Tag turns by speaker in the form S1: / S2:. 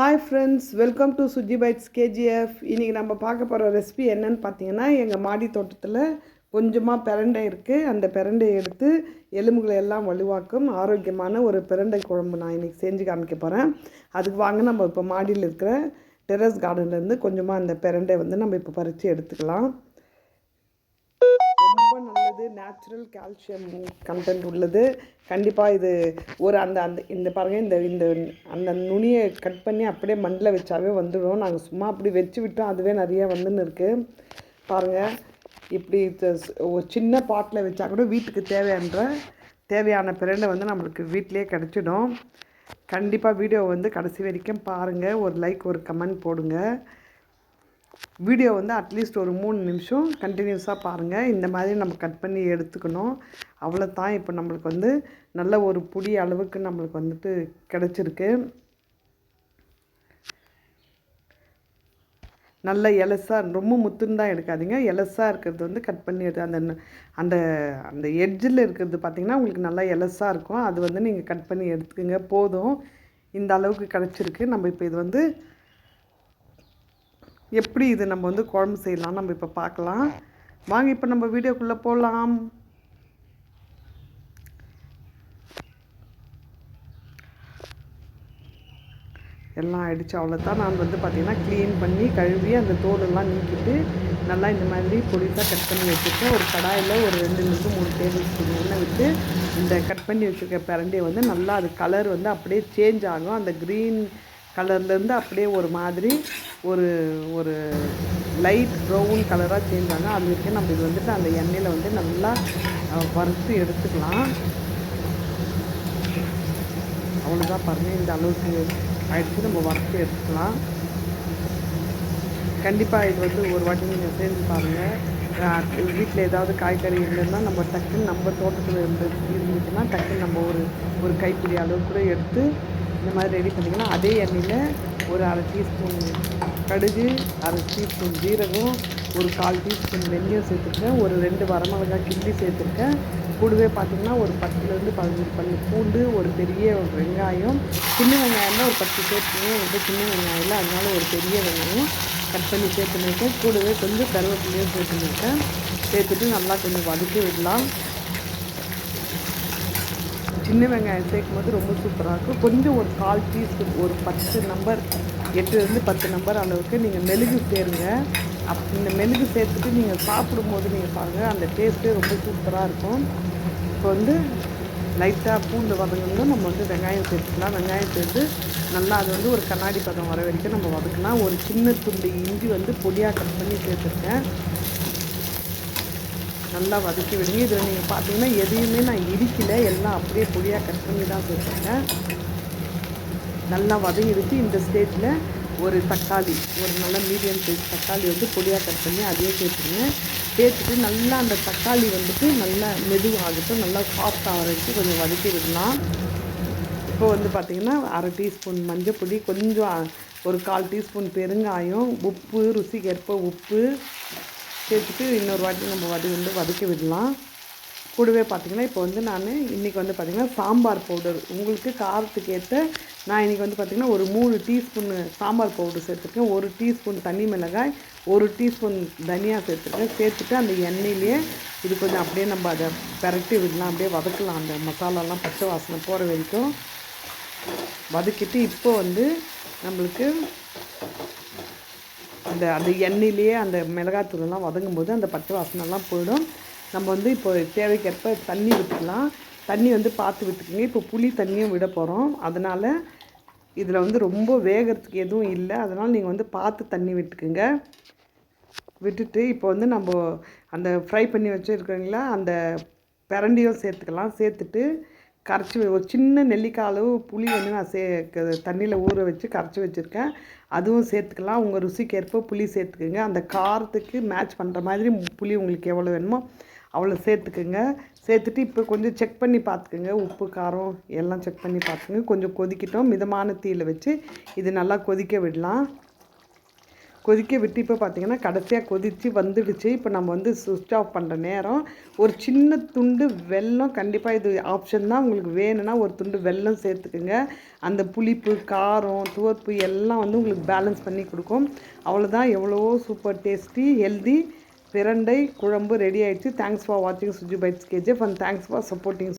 S1: Hi friends welcome to Suji bites KGF இன்றைக்கி நம்ம பார்க்க போகிற ரெசிபி என்னன்னு பார்த்தீங்கன்னா எங்கள் மாடி தோட்டத்தில் கொஞ்சமாக பிரண்டை இருக்குது அந்த பிரண்டையை எடுத்து எலும்புகளை எல்லாம் வலுவாக்கும் ஆரோக்கியமான ஒரு பிரண்டை குழம்பு நான் இன்றைக்கி செஞ்சு காமிக்க போகிறேன் அதுக்கு வாங்க நம்ம இப்போ மாடியில் இருக்கிற டெரஸ் கார்டன்லேருந்து கொஞ்சமாக அந்த பிரண்டை வந்து நம்ம இப்போ பறித்து எடுத்துக்கலாம். ரொம்ப நல்லது நேச்சுரல் கால்சியம் கண்டென்ட் உள்ளது. கண்டிப்பாக இது ஒரு அந்த அந்த இந்த பாருங்கள் இந்த இந்த அந்த நுனியை கட் பண்ணி அப்படியே மண்ணில் வச்சாவே வந்துடும். நாங்கள் சும்மா அப்படி வச்சு விட்டோம் அதுவே நிறைய வந்துன்னு இருக்குது பாருங்கள் இப்படி ஒரு சின்ன பாட்டில் வச்சா கூட வீட்டுக்கு தேவையான தேவையான பிரண்டை வந்து நம்மளுக்கு வீட்டிலேயே கிடச்சிடும். கண்டிப்பாக வீடியோ வந்து கடைசி வரைக்கும் பாருங்கள் ஒரு லைக் ஒரு கமெண்ட் போடுங்க. வீடியோ வந்து அட்லீஸ்ட் ஒரு மூணு நிமிஷம் கண்டினியூஸாக பாருங்கள் இந்த மாதிரி நம்ம கட் பண்ணி எடுத்துக்கணும். அவ்வளோ தான் இப்போ நம்மளுக்கு வந்து நல்ல ஒரு புடி அளவுக்கு நம்மளுக்கு வந்துட்டு கிடச்சிருக்கு. நல்ல எலசாக ரொம்ப முத்துன்னு தான் எடுக்காதீங்க. எலசாக இருக்கிறது வந்து கட் பண்ணி எடு அந்த அந்த அந்த எட்ஜில் இருக்கிறது பார்த்திங்கன்னா உங்களுக்கு நல்லா எலசாக இருக்கும். அது வந்து நீங்கள் கட் பண்ணி எடுத்துக்கோங்க. போதும். இந்த அளவுக்கு கிடச்சிருக்கு. நம்ம இப்போ இது வந்து எப்படி இது நம்ம வந்து குழம்பு செய்யலாம் நம்ம இப்போ பார்க்கலாம். வாங்க இப்போ நம்ம வீடியோக்குள்ளே போகலாம் எல்லாம் ஆயிடுச்சு அவ்வளோதான் நான் வந்து பார்த்திங்கன்னா க்ளீன் பண்ணி கழுவி அந்த தோலெல்லாம் நீக்கிட்டு நல்லா இந்த மாதிரி பொடிசாக கட் பண்ணி வச்சுருக்கேன். ஒரு கடாயில் ஒரு ரெண்டுலேருந்து மூணு டேபிள் ஸ்பூன் எண்ணெய் விட்டு இந்த கட் பண்ணி வச்சுருக்க பிரண்டையை வந்து நல்லா அது கலர் வந்து அப்படியே சேஞ்ச் ஆகும். அந்த க்ரீன் கலர்லேருந்து அப்படியே ஒரு மாதிரி ஒரு ஒரு லைட் ப்ரௌன் கலராக சேஞ்ச் ஆகும் அது வரைக்கும் நம்ம இது வந்துட்டு அந்த எண்ணெயில் வந்து நல்லா வறுத்து எடுத்துக்கலாம். அவ்வளோதான் பாருங்கள் இந்த அளவுக்கு ஆயிடுச்சு. நம்ம வறுத்து எடுத்துக்கலாம். கண்டிப்பாக இது வந்து ஒரு வாட்டி நீங்கள் செஞ்சு பாருங்கள் வீட்டில் ஏதாவது காய்கறி இருந்ததுன்னா நம்ம டக்குன்னு நம்ம தோட்டத்தில் இருந்து இருந்துச்சுன்னா டக்குன்னு நம்ம ஒரு ஒரு கைப்பிடி அளவு கூட எடுத்து இந்த மாதிரி ரெடி பண்ணிக்கலாம் அதே எண்ணெயில் ஒரு அரை டீஸ்பூன் கடுகு அரை டீஸ்பூன் ஜீரகம் ஒரு கால் டீஸ்பூன் வெந்தயம் சேர்த்துருக்கேன். ஒரு ரெண்டு வரமிளகாய் கிள்ளி சேர்த்துருக்கேன். கூடவே பார்த்தீங்கன்னா ஒரு பத்துலேருந்து பதினஞ்சு பல்லு பூண்டு ஒரு பெரிய ஒரு வெங்காயம் சின்ன வெங்காயம்னா ஒரு பத்து சேர்த்துக்கணும் வந்து சின்ன வெங்காயம் இல்லை அதனால ஒரு பெரிய வெங்காயம் கட் பண்ணி சேர்த்துனிருக்கேன் கூடவே கொஞ்சம் கருவேப்பிலையும் சேர்த்துனிருக்கேன் சேர்த்துட்டு நல்லா கொஞ்சம் வதக்கி விடலாம். சின்ன வெங்காயம் சேர்க்கும் போது ரொம்ப சூப்பராக இருக்கும். கொஞ்சம் ஒரு கால் டீஸ்பூன் ஒரு பத்து நம்பர் எட்டுலேருந்து பத்து நம்பர் அளவுக்கு நீங்கள் மெழுகு சேருங்க. அப் இந்த மெழுகு சேர்த்துட்டு நீங்கள் சாப்பிடும்போது நீங்கள் பாருங்கள் அந்த டேஸ்ட்டே ரொம்ப சூப்பராக இருக்கும். இப்போ வந்து லைட்டாக பூண்டு வதங்கணும் நம்ம வந்து வெங்காயம் சேர்த்துக்கலாம். வெங்காயம் சேர்த்து நல்லா அது வந்து ஒரு கண்ணாடி பதம் வர வரைக்கும் நம்ம வதக்கலாம். ஒரு சின்ன துண்டு இஞ்சி வந்து பொடியாக கட் பண்ணி சேர்த்துருக்கேன். நல்லா வதக்கி விடுங்க. இதில் நீங்கள் பார்த்தீங்கன்னா எதையுமே நான் இடிக்கல. எல்லாம் அப்படியே பொடியாக கட் பண்ணி தான் சேர்த்துருக்கேன் நல்லா வதங்கிடுச்சு. இந்த ஸ்டேஜில் ஒரு தக்காளி ஒரு நல்ல மீடியம் சைஸ் தக்காளி வந்து பொடியாக கட் பண்ணி அதையே சேர்த்துருங்க. சேர்த்துட்டு நல்லா அந்த தக்காளி வந்துட்டு நல்லா மெதுவாகட்டும் நல்லா சாஃப்ட் ஆகிறதுக்கு வரைக்கும் கொஞ்சம் வதக்கி விடலாம். இப்போ வந்து பார்த்திங்கன்னா அரை டீஸ்பூன் மஞ்சப்பொடி கொஞ்சம் ஒரு கால் டீஸ்பூன் பெருங்காயம் உப்பு ருசிக்கேற்ப உப்பு சேர்த்துட்டு இன்னொரு வாட்டி நம்ம வடி வந்து வதக்கி விடலாம். கூடவே பார்த்தீங்கன்னா இப்போ வந்து நான் இன்றைக்கி வந்து பார்த்திங்கன்னா சாம்பார் பவுடர். உங்களுக்கு காரத்துக்கு ஏற்ற நான் இன்றைக்கி வந்து பார்த்திங்கன்னா ஒரு மூணு டீஸ்பூன் சாம்பார் பவுடர் சேர்த்துருக்கேன். ஒரு டீஸ்பூன் தனி மிளகாய் ஒரு டீஸ்பூன் தனியா சேர்த்துருக்கேன். சேர்த்துட்டு அந்த எண்ணெயிலேயே இது கொஞ்சம் அப்படியே நம்ம அதை பிரட்டி விடலாம். அப்படியே வதக்கலாம். அந்த மசாலாலாம் பச்சை வாசனை போகிற வரைக்கும் வதக்கிட்டு இப்போ வந்து நம்மளுக்கு அந்த அந்த எண்ணெயிலேயே அந்த மிளகாத்தூளெல்லாம் வதங்கும் போது அந்த பச்சை வாசனைலாம் போயிடும். நம்ம வந்து இப்போ தேவைக்கேற்ப தண்ணி விட்டுக்கலாம். தண்ணி வந்து பார்த்து விட்டுக்குங்க. இப்போ புளி தண்ணியும் விட போகிறோம் அதனால் இதில் வந்து ரொம்ப வேகிறதுக்கு எதுவும் இல்லை. அதனால் நீங்கள் வந்து பார்த்து தண்ணி விட்டுக்குங்க. விட்டுட்டு இப்போ வந்து நம்ம அந்த ஃப்ரை பண்ணி வச்சுருக்கோங்களா அந்த பிரண்டியும் சேர்த்துக்கலாம். சேர்த்துட்டு கரைச்சி ஒரு சின்ன நெல்லிக்காய் அளவு புளி வந்து நான் சே தண்ணியில் ஊற வச்சு கரைச்சி வச்சுருக்கேன். அதுவும் சேர்த்துக்கலாம். உங்கள் ருசிக்கேற்ப புளி சேர்த்துக்குங்க. அந்த காரத்துக்கு மேட்ச் பண்ணுற மாதிரி புளி உங்களுக்கு எவ்வளோ வேணுமோ அவ்வளோ சேர்த்துக்குங்க. சேர்த்துட்டு இப்போ கொஞ்சம் செக் பண்ணி பார்த்துக்குங்க. உப்பு காரம் எல்லாம் செக் பண்ணி பார்த்துக்குங்க. கொஞ்சம் கொதிக்கிட்டோம். மிதமான தீயில் வச்சு இது நல்லா கொதிக்க விடலாம். கொதிக்க விட்டு இப்போ பார்த்திங்கன்னா கடைசியாக கொதித்து வந்துடுச்சு. இப்போ நம்ம வந்து சுவிட்ச் ஆஃப் பண்ணுற நேரம். ஒரு சின்ன துண்டு வெல்லம் கண்டிப்பாக இது ஆப்ஷன் தான். உங்களுக்கு வேணும்னா ஒரு துண்டு வெல்லம் சேர்த்துக்குங்க. அந்த புளிப்பு காரம் துவர்ப்பு எல்லாம் வந்து உங்களுக்கு பேலன்ஸ் பண்ணி கொடுக்கும். அவ்வளோதான் எவ்வளவோ சூப்பர் டேஸ்டி ஹெல்தி பிரண்டை குழம்பு ரெடி ஆகிடுச்சு தேங்க்ஸ் ஃபார் வாட்சிங் Suji bites KGF and thanks for supporting